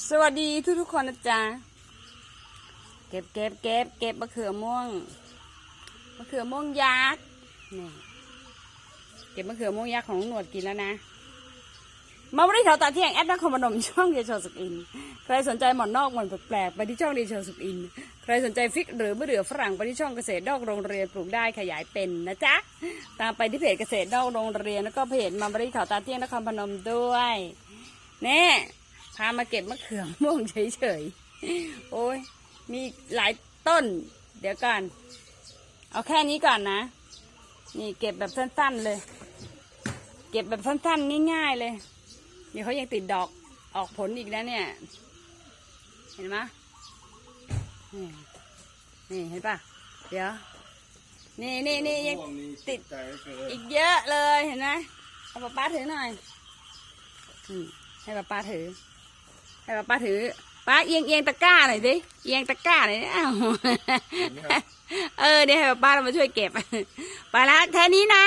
สวัสดีทุกทุกๆคนนะจ๊ะ เก็บเก็บเก็บเก็บมะเขือม่วง มะเขือม่วงยักษ์นี่เก็บมะเขือม่วงยักษ์ของหนวดกินแล้วนะ มาวันนี้เขาตาเที่ยงแอดนักคอมนมช่องเดียโชสุกอิน ใครสนใจหมอนนอกหมอนแปลกๆไปที่ช่องเดียโชสุกอิน ใครสนใจฟิกหรือมะเดื่อฝรั่งไปที่ช่องเกษตรดอกโรงเรียนปลูกได้ขยายเป็นนะจ๊ะ ตามไปที่เพจเกษตรดอกโรงเรียนแล้วก็เพจมาบริเขาตาเที่ยงนครพนมด้วยนี่พามาเก็บมะเขือม่วงเฉยๆ โอ้ยมีหลายต้น เดี๋ยวก่อน เอาแค่นี้ก่อนนะ นี่เก็บแบบสั้นๆเลย เก็บแบบสั้นๆง่ายๆเลยเดี๋ยวเขายังติดดอกออกผลอีกนะเนี่ย เห็นไหมนี่นี่เห็นปะเดี๋ยว นี่นี่นี่ยังติดอีกเยอะเลยเห็นไหมเอาป้าป้าถือหน่อยให้ป้าป้าถือ ให้ป้าป้าถือป้าเอียงเอียงตะกร้าหน่อยสิเอียงตะกร้าหน่อยดิอ้าวเออเดี๋ยวให้ป้าป้าเรามาช่วยเก็บไปละแค่นี้นะ